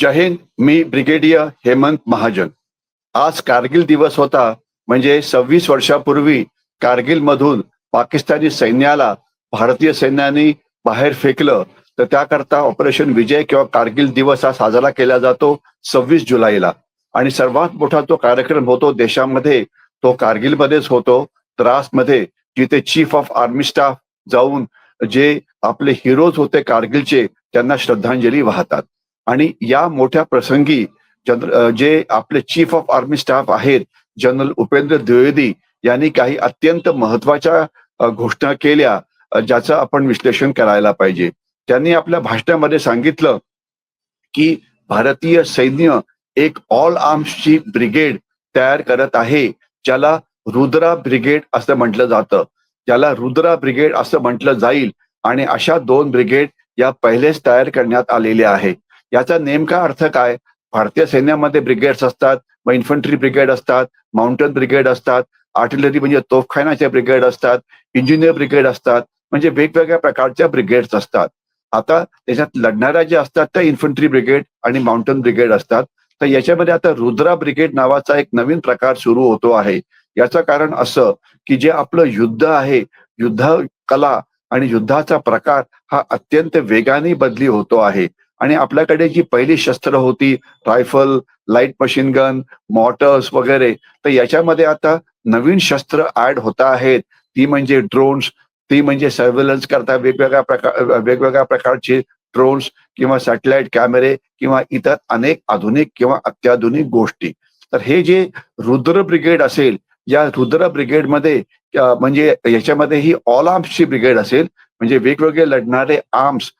जय हिंद मी ब्रिगेडियर हेमंत महाजन. आज कारगिल दिवस होता म्हणजे सव्वीस वर्षापूर्वी कारगिल मधून पाकिस्तानी सैन्याला भारतीय सैन्याने बाहेर फेकलं तर त्याकरता ऑपरेशन विजय किंवा कारगिल दिवस हा साजरा केला जातो सव्वीस जुलैला. आणि सर्वात मोठा तो कार्यक्रम होतो देशामध्ये तो कारगिलमध्येच होतो. द्रासमध्ये जिथे चीफ ऑफ आर्मी स्टाफ जाऊन जे आपले हिरोज होते कारगिलचे त्यांना श्रद्धांजली वाहतात. आणि या मोठ्या प्रसंगी जनरल जे आपले चीफ ऑफ आर्मी स्टाफ आहेत जनरल उपेंद्र द्विवेदी यांनी काही अत्यंत महत्त्वाच्या घोषणा केल्या ज्याचं आपण विश्लेषण करायला पाहिजे. त्यांनी आपल्या भाषणामध्ये सांगितलं की भारतीय सैन्य एक ऑल आर्म्सची ब्रिगेड तयार करत आहे ज्याला रुद्रा ब्रिगेड असं म्हटलं जातं. ज्याला रुद्रा ब्रिगेड असं म्हटलं जाईल आणि अशा दोन ब्रिगेड या पहिलेच तयार करण्यात आलेल्या आहे. याचा नेमका अर्थ काय? भारतीय सैन्यामध्ये ब्रिगेड्स असतात मग इन्फंट्री ब्रिगेड असतात माउंटन ब्रिगेड असतात आर्टिलरी म्हणजे तोफखानाच्या ब्रिगेड असतात इंजिनियर ब्रिगेड असतात म्हणजे वेगवेगळ्या प्रकारच्या ब्रिगेड्स असतात. आता त्याच्यात लढणाऱ्या ज्या असतात त्या इन्फंट्री ब्रिगेड आणि माउंटन ब्रिगेड असतात. तर याच्यामध्ये आता रुद्रा ब्रिगेड नावाचा एक नवीन प्रकार सुरू होतो आहे. याचं कारण असं की जे आपलं युद्ध आहे युद्ध कला आणि युद्धाचा प्रकार हा अत्यंत वेगाने बदली होतो आहे. आणि आपल्याकडे जी पहिली शस्त्र होती rifle light machine gun mortars वगैरे तर याच्यामध्ये आता नवीन शस्त्र ऍड होत आहेत. ती म्हणजे ड्रोन्स ती म्हणजे सर्व्हेलन्स करता वेगवेगळ्या प्रकार वेगवेगळ्या प्रकारचे ड्रोन्स किंवा सॅटेलाइट कॅमेरे किंवा इतर अनेक आधुनिक किंवा अत्याधुनिक गोष्टी. तर हे जे रुद्र ब्रिगेड असेल या रुद्र ब्रिगेडमध्ये म्हणजे याच्यामध्ये ही ऑल आर्म्सची ब्रिगेड असेल म्हणजे वेगवेगळे लढणारे आर्म्स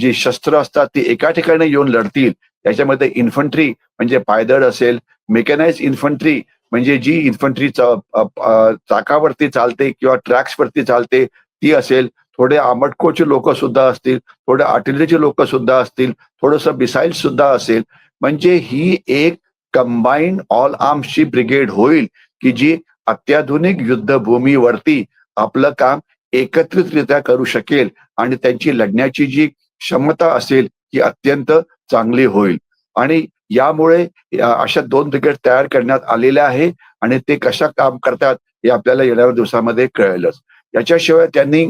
जी शस्त्र असतात ती एका ठिकाणी येऊन लढतील. त्याच्यामध्ये इन्फंट्री म्हणजे पायदळ असेल मेकॅनाइज इन्फंट्री म्हणजे जी इन्फंट्री चाकावरती चालते किंवा ट्रॅक्स वरती चालते ती असेल. थोडे आमटकोचे लोक सुद्धा असतील थोडे आर्टिलरीचे लोक सुद्धा असतील थोडस मिसाईल सुद्धा असेल. म्हणजे ही एक कंबाईंड ऑल आर्म्सची ब्रिगेड होईल की जी अत्याधुनिक युद्धभूमीवरती आपलं काम एकत्रितरित्या करू शकेल. आणि त्यांची लढण्याची जी क्षमता असेल ती अत्यंत चांगली होईल. आणि यामुळे अशा दोन ब्रिगेड तयार करण्यात आलेल्या आहे आणि ते कशा काम करतात हे आपल्याला येणाऱ्या दिवसामध्ये कळेलच. याच्याशिवाय त्यांनी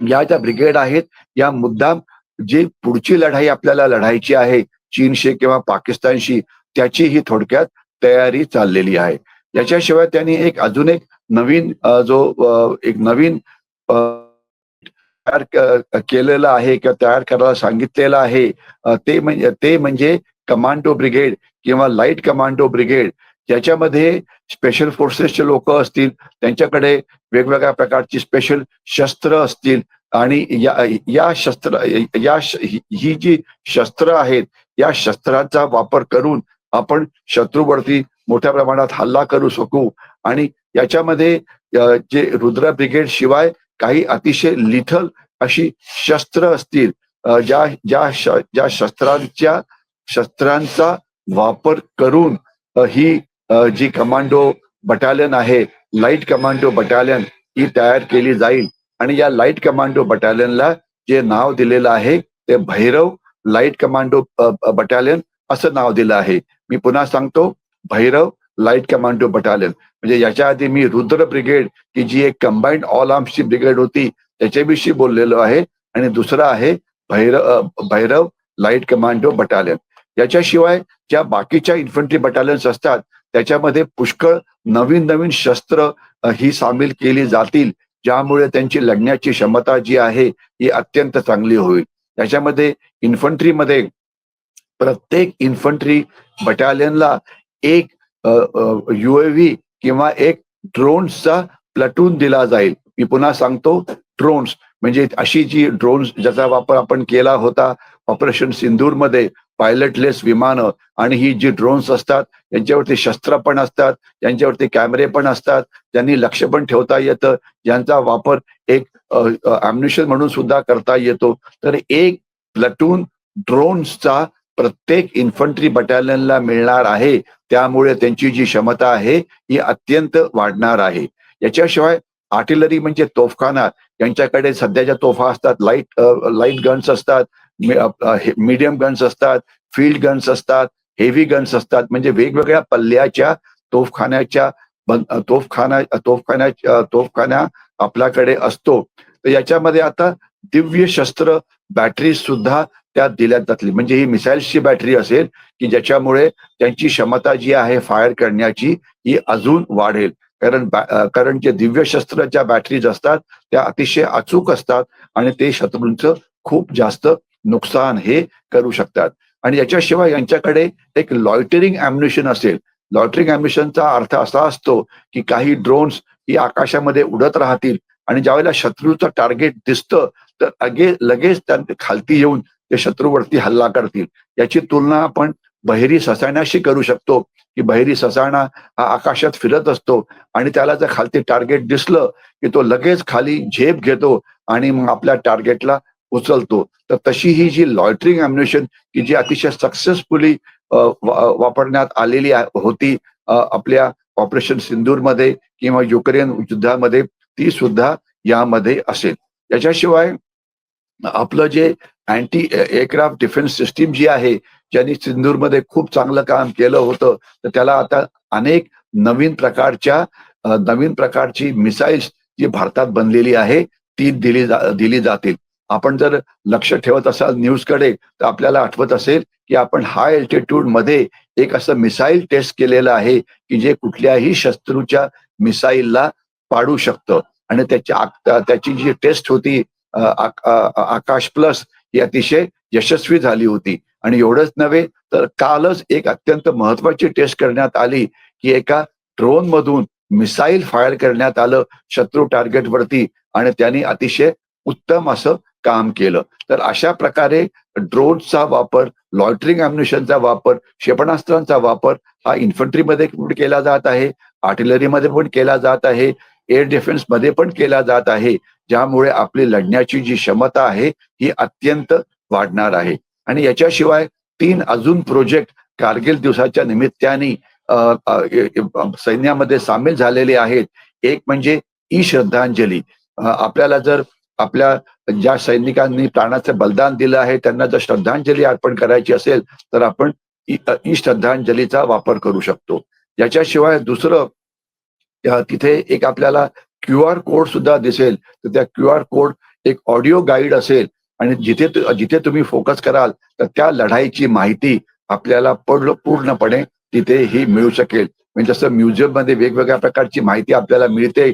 या ज्या ब्रिगेड आहेत या मुद्दाम जी पुढची लढाई आपल्याला लढायची आहे चीनशी किंवा पाकिस्तानशी त्याची ही थोडक्यात तयारी चाललेली आहे. याच्याशिवाय त्यांनी एक अजून एक नवीन जो एक नवीन तयार केलेलं आहे किंवा तयार करायला सांगितलेलं आहे. ते म्हणजे ते म्हणजे कमांडो ब्रिगेड किंवा लाइट कमांडो ब्रिगेड ज्याच्यामध्ये स्पेशल फोर्सेसचे लोक असतील त्यांच्याकडे वेगवेगळ्या प्रकारची स्पेशल शस्त्र असतील आणि या या शस्त्र या ही जी शस्त्र आहेत या शस्त्राचा वापर करून आपण शत्रूवरती मोठ्या प्रमाणात हल्ला करू शकू. आणि याच्यामध्ये जे रुद्र ब्रिगेड शिवाय काही अतिशय लिथल अशी शस्त्र असतील ज्या ज्या श- ज्या शस्त्रांच्या शस्त्रांचा वापर करून ही जी कमांडो बटालियन आहे लाइट कमांडो बटालियन ही तयार केली जाईल. आणि या लाइट कमांडो बटालियनला जे नाव दिलेलं आहे ते भैरव लाइट कमांडो बटालियन असं नाव दिलं आहे. मी पुन्हा सांगतो भैरव लाइट कमांडो बटालियन। म्हणजे याच्या आधी मी रुद्र ब्रिगेड की जी एक कंबाईंड ऑल आर्म्सची ब्रिगेड होती त्याच्याविषयी बोललेलो आहे. आणि दुसरं आहे Bhairav Bhairav light commando battalion. याच्याशिवाय ज्या बाकीच्या इन्फंट्री बटालियन्स असतात त्याच्यामध्ये पुष्कळ नवीन नवीन शस्त्र ही सामील केली जातील ज्यामुळे त्यांची लढण्याची क्षमता जी आहे ही अत्यंत चांगली होईल. त्याच्यामध्ये इन्फंट्रीमध्ये प्रत्येक इन्फंट्री बटालियनला एक युएव्ही किंवा एक ड्रोन्सचा प्लटून दिला जाईल. मी पुन्हा सांगतो ड्रोन्स म्हणजे अशी जी ड्रोन्स ज्याचा वापर आपण केला होता ऑपरेशन सिंदूरमध्ये पायलटलेस विमानं आणि ही जी ड्रोन्स असतात यांच्यावरती शस्त्र पण असतात यांच्यावरती कॅमेरे पण असतात त्यांनी लक्ष पण ठेवता येतं यांचा वापर एक ॲम्युनिशन म्हणून सुद्धा करता येतो. तर एक प्लटून ड्रोन्सचा प्रत्येक इन्फंट्री बटालियनला मिळणार आहे. त्यामुळे त्यांची जी क्षमता आहे ही अत्यंत वाढणार आहे. याच्याशिवाय आर्टिलरी म्हणजे तोफखाना. यांच्याकडे सध्याच्या तोफा असतात. लाइट लाइट गन्स असतात. मीडियम गन्स असतात. फील्ड गन्स असतात. हेवी गन्स असतात. म्हणजे वेगवेगळ्या पल्ल्याच्या तोफखान्याच्या तोफखाना तोफखान्या तोफखाना आपल्याकडे असतो. तर याच्यामध्ये आता दिव्य शस्त्र बॅटरी सुद्धा त्यात दिल्या जातील म्हणजे ही मिसाईल्सची बॅटरी असेल की ज्याच्यामुळे त्यांची क्षमता जी आहे फायर करण्याची ही अजून वाढेल. कारण कारण जे दिव्य शस्त्राच्या बॅटरीज असतात त्या अतिशय अचूक असतात आणि ते शत्रूंचं खूप जास्त नुकसान हे करू शकतात. आणि याच्याशिवाय यांच्याकडे एक लॉयटरिंग अम्युनिशन असेल. लॉयटरिंग अम्युनिशनचा अर्थ असा असतो की काही ड्रोन्स ही आकाशामध्ये उडत राहतील आणि ज्यावेळेला शत्रूचं टार्गेट दिसतं तर अगे लगेच त्या खालती येऊन ते शत्रूवरती हल्ला करतील. याची तुलना आपण बहिरी ससाण्याशी करू शकतो. की बहिरी ससाणा हा आकाशात फिरत असतो आणि त्याला जर खालती टार्गेट दिसलं की तो लगेच खाली झेप घेतो आणि मग आपल्या टार्गेटला उचलतो. तर तशी ही जी लॉटरिंग अम्युनिशन की जी अतिशय सक्सेसफुली वापरण्यात आलेली होती आपल्या ऑपरेशन सिंदूरमध्ये किंवा युक्रेन युद्धामध्ये ती सुद्धा यामध्ये असेल. याच्याशिवाय आपलं जे अँटी एअरक्राफ्ट डिफेन्स सिस्टीम जी आहे ज्यांनी सिंधूरमध्ये खूप चांगलं काम केलं होतं तर त्याला आता अनेक नवीन प्रकारच्या नवीन प्रकारची मिसाईल्स जी भारतात बनलेली आहे ती दिली जा- दिली जातील. आपण जर लक्ष ठेवत असाल न्यूजकडे तर आपल्याला आठवत असेल की आपण हाय अल्टिट्यूडमध्ये एक असं मिसाईल टेस्ट केलेलं आहे की जे कुठल्याही शत्रूच्या मिसाईलला पाडू शकतं. आणि त्याच्या त्याची जी टेस्ट होती आकाश प्लस ही अतिशय यशस्वी झाली होती. आणि एवढंच नव्हे तर कालच एक अत्यंत महत्वाची टेस्ट करण्यात आली की एका ड्रोन मधून मिसाईल फायर करण्यात आलं शत्रू टार्गेट वरती. आणि त्यांनी अतिशय उत्तम असं काम केलं. तर अशा प्रकारे ड्रोनचा वापर लॉटरिंग अम्युनिशनचा वापर क्षेपणास्त्रांचा वापर हा इन्फंट्रीमध्ये पण केला जात आहे आर्टिलरीमध्ये पण केला जात आहे एअर डिफेन्समध्ये पण केला जात आहे. ज्यामुळे आपली लढण्याची जी क्षमता आहे ही अत्यंत वाढणार आहे. आणि याच्याशिवाय तीन अजून प्रोजेक्ट कारगिल दिवसाच्या निमित्ताने सैन्यामध्ये सामील झालेले आहेत. एक म्हणजे ई श्रद्धांजली. आपल्याला जर आपल्या ज्या सैनिकांनी प्राणाचं बलिदान दिलं आहे त्यांना जर श्रद्धांजली अर्पण करायची असेल तर आपण ई श्रद्धांजलीचा वापर करू शकतो. याच्याशिवाय दुसरं तिथे एक आपल्याला क्यू आर कोड सुद्धा दिसेल तर त्या क्यू आर कोड एक ऑडिओ गाईड असेल आणि जिथे जिथे तुम्ही फोकस कराल तर त्या लढाईची माहिती आपल्याला पडलं पूर्णपणे तिथे ही मिळू शकेल. म्हणजे जसं म्युझियममध्ये वेगवेगळ्या प्रकारची माहिती आपल्याला मिळते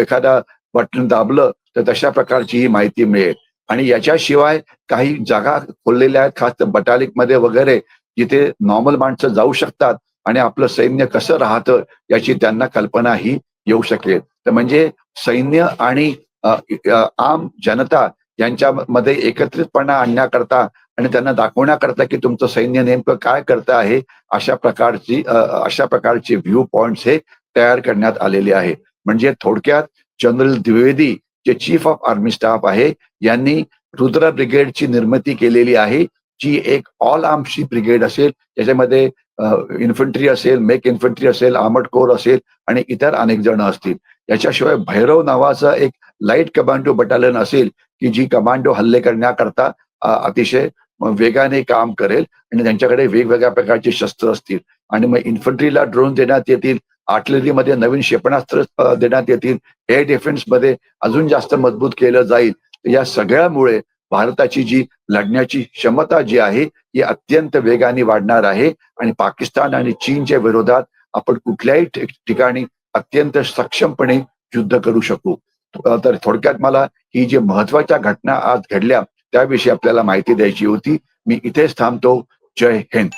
एखादा बटन दाबलं तर तशा प्रकारची ही माहिती मिळेल. आणि याच्याशिवाय काही जागा खोललेल्या आहेत खास बटालिकमध्ये वगैरे जिथे नॉर्मल माणसं जाऊ शकतात आणि आपलं सैन्य कसं राहतं याची त्यांना कल्पना ही येऊ शकेल. तर म्हणजे सैन्य आणि आम जनता यांच्यामध्ये एकत्रितपणा आणण्याकरता आणि त्यांना दाखवण्याकरता की तुमचं सैन्य नेमकं काय करतं आहे अशा प्रकारची अशा प्रकारचे व्ह्यू पॉइंट्स हे तयार करण्यात आलेले आहे. म्हणजे थोडक्यात जनरल द्विवेदी जे चीफ ऑफ आर्मी स्टाफ आहे यांनी रुद्र ब्रिगेडची निर्मिती केलेली आहे जी एक ऑल आर्म्सची ब्रिगेड असेल त्याच्यामध्ये इन्फंट्री असेल मेक इन्फंट्री असेल आर्मड कोर असेल आणि इतर अनेक जण असतील. याच्याशिवाय भैरव नावाचं एक लाइट कमांडो बटालियन असेल की जी कमांडो हल्ले करण्याकरता अतिशय वेगाने काम करेल आणि त्यांच्याकडे वेगवेगळ्या प्रकारचे शस्त्र असतील. आणि मग इन्फंट्रीला ड्रोन देण्यात येतील आर्टिलरीमध्ये नवीन क्षेपणास्त्र देण्यात येतील एअर डिफेन्समध्ये अजून जास्त मजबूत केलं जाईल. या सगळ्यामुळे भारताची जी लढण्याची क्षमता जी आहे ही अत्यंत वेगाने वाढणार आहे. आणि पाकिस्तान आणि चीनच्या विरोधात आपण कुठल्याही ठिकाणी अत्यंत सक्षमपणे युद्ध करू शकू. तर थोडक्यात मला ही जी महत्त्वाच्या घटना आज घडल्या त्याविषयी आपल्याला माहिती द्यायची होती. मी इथेच थांबतो. जय हिंद.